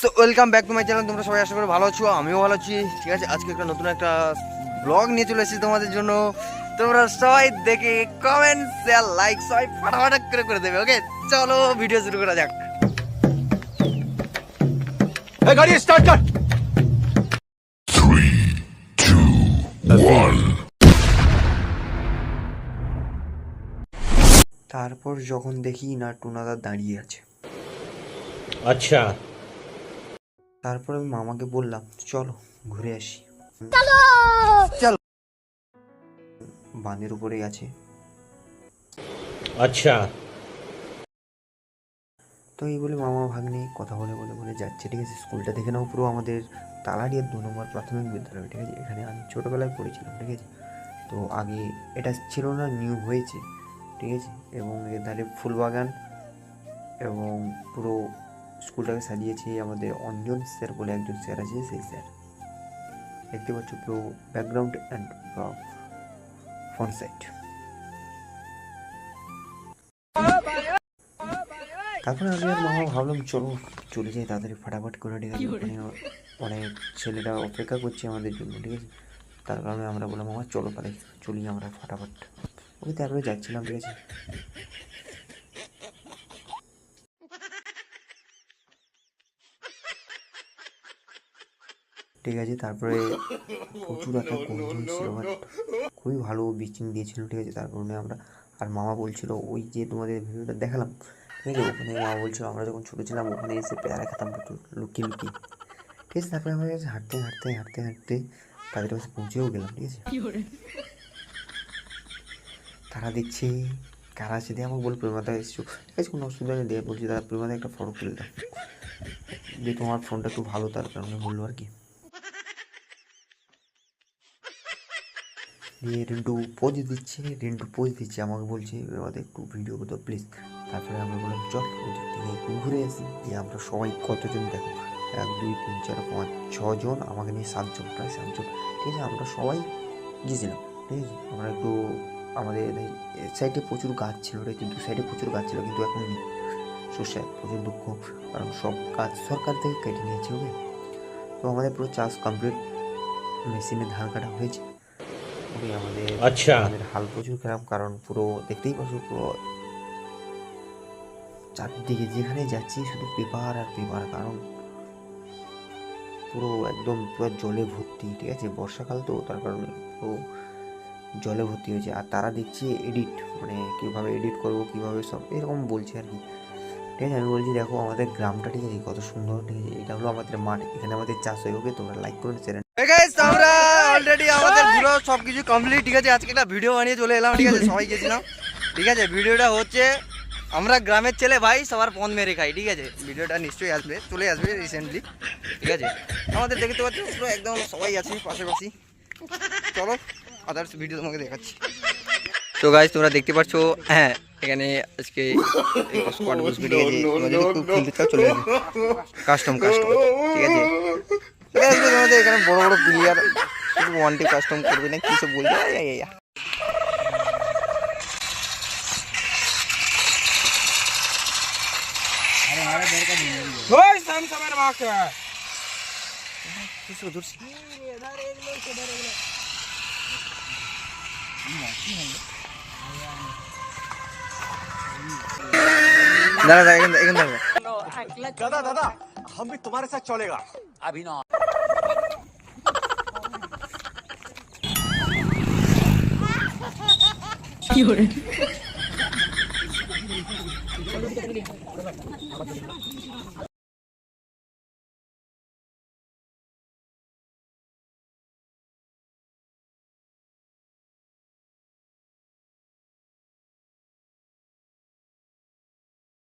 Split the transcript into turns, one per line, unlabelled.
So welcome back to my channel তোমরা সবাই আশা করে ভালো আছো আমিও ভালো আছি। ঠিক আছে আজকে একটা নতুন একটা ব্লগ নিয়ে চলে এসেছি তোমাদের জন্য। তোমরা সবাই দেখে কমেন্ট শেয়ার লাইক সবাই ফাটাফাটা করে করে দেবে ওকে চলো ভিডিও শুরু করা যাক।
গাড়ি স্টার্ট কর।
থ্রি টু ওয়ান তারপর যখন দেখি না টুনাদা দাঁড়িয়ে আছে।
আচ্ছা।
তারপর আমি মামাকে বললাম চলো ঘুরে আসি। চলো! বাঁধের উপরে আছে
আচ্ছা।
তো এই বলে মামা ভাগ্নে কথা বলে বলে বলে যাচ্ছে ঠিক আছে? স্কুলটা দেখে নাও পুরো আমাদের তালাড়িয়ার দু নম্বর প্রাথমিক বিদ্যালয় ঠিক আছে? এখানে আমি ছোটোবেলায় পড়েছিলাম ঠিক আছে? তো আগে এটা ছিল না নিউ হয়েছে ঠিক আছে? এবং এর ধারে ফুলবাগান এবং পুরো স্কুলটাকে সাজিয়েছে আমাদের অঞ্জন স্যার বলে একজন স্যার আছে সেই স্যার। দেখতে পাচ্ছ পুরো ব্যাকগ্রাউন্ড অ্যান্ড ফ্রন্ট সাইড তারপরে আমি আর মামা ভাবলাম চলো চলে যাই তাড়াতাড়ি ফাটাফাট করে ঠিক আছে? ওখানে অনেক ছেলেরা অপেক্ষা করছে আমাদের জন্য ঠিক আছে? তার কারণে আমরা বললাম মামা চলো পারে চলি আমরা ফাটাফাট। ওই তারপরে যাচ্ছিলাম ঠিক আছে? ঠিক আছে তারপরে প্রচুর একটা গন্ধ ছিল খুবই ভালো বিচিং দিয়েছিল ঠিক আছে তার কারণে আমরা আর মামা বলছিল ওই যে তোমাদের ভিডিওটা দেখালাম ঠিক আছে ওখানে মামা বলছিল আমরা যখন ছোটো ছিলাম ওখানে এসে পেয়ারা খেতাম প্রচুর লুকিয়ে লুকিয়ে। ঠিক আছে তারপরে আমরা কাছে হাঁটতে হাঁটতে হাঁটতে হাঁটতে তাদের কাছে পৌঁছেও গেলাম ঠিক আছে। তারা দেখছে কারা আছে দিয়ে আমাকে বলে প্রেমাদা এসছো। ঠিক আছে কোনো অসুবিধা নেই দিয়ে বলছি দাদা প্রেমাদা একটা ফটো তুলে দাও। দিয়ে তোমার ফোনটা একটু ভালো তার কারণে বলল আর কি। দিয়ে রিন্টু পোজ দিচ্ছে, রিন্টু পোজ দিচ্ছে, আমাকে বলছে আমাদের একটু ভিডিও করতে প্লিজ তারপরে আমরা বললাম, চল ওদিক থেকে একটু ঘুরে আসি, দিয়ে আমরা সবাই কতজন দেখো? এক, দুই, তিন, চার, পাঁচ, ছজন, আমাকে নিয়ে সাতজন, প্রায় সাতজন। ঠিক আছে, আমরা সবাই গিয়েছিলাম, ঠিক আছে? আমরা একটু আমাদের সাইডে প্রচুর গাছ ছিল আছে দু সাইডে প্রচুর গাছ ছিল, কিন্তু এখন সর্ষে, প্রচুর দুঃখ, কারণ সব গাছ সরকার থেকে কেটে নিয়েছে, ওকে? তো আমাদের পুরো চাষ কমপ্লিট মেশিনে ধান কাটা হয়েছে। ওকে আমাদের
আচ্ছা।
আমাদের হাল প্রচুর খারাপ কারণ পুরো দেখতেই পাচ্ছ পুরো চারদিকে যেখানে যাচ্ছি শুধু পেপার আর পেপার কারণ পুরো একদম পুরো জলে ভর্তি ঠিক আছে? বর্ষাকাল তো তার কারণে পুরো জলে ভর্তি হয়েছে। আর তারা দেখছি এডিট মানে কীভাবে এডিট করব কীভাবে সব এরকম বলছে আর কি। ঠিক আছে? আমি বলছি দেখো আমাদের গ্রামটা ঠিক আছে? কত সুন্দর ঠিক আছে? এটা হলো আমাদের মাঠ এখানে আমাদের চাষ হয়ে ওকে? তোমরা লাইক করুন চ্যানেল আমরা অলরেডি আমাদের পুরো সব কিছু কমপ্লিট ঠিক আছে? আজকে একটা ভিডিও বানিয়ে চলে এলাম ঠিক আছে? সবাই গেছিলাম। ঠিক আছে ভিডিওটা হচ্ছে আমরা গ্রামের ছেলে ভাই সবার পন মেরে খাই ঠিক আছে? ভিডিওটা নিশ্চয়ই আসবে চলে আসবে রিসেন্টলি ঠিক আছে? আমাদের দেখতে পাচ্ছ পুরো একদম সবাই আছে পাশাপাশি চলো আদার্স ভিডিও তোমাকে দেখাচ্ছি। তো গাইজ তোমরা দেখতে পাচ্ছ হ্যাঁ এখানে আজকে স্কোয়াড বসবে ঠিক আছে খুব খেলতে চাও চলে যাবে কাস্টম কাস্টম ঠিক আছে? এখানে বড় বড় প্লেয়ার শুধু ওয়ান টে কাস্টম করবে না কি সব বলবে আয়, আয়, আয়, আয়। কিছু ধরছি দাঁড়া দাঁড়া এখানে এখানে দাঁড়া
दादा दादा हम भी तुम्हारे साथ चलेगा কি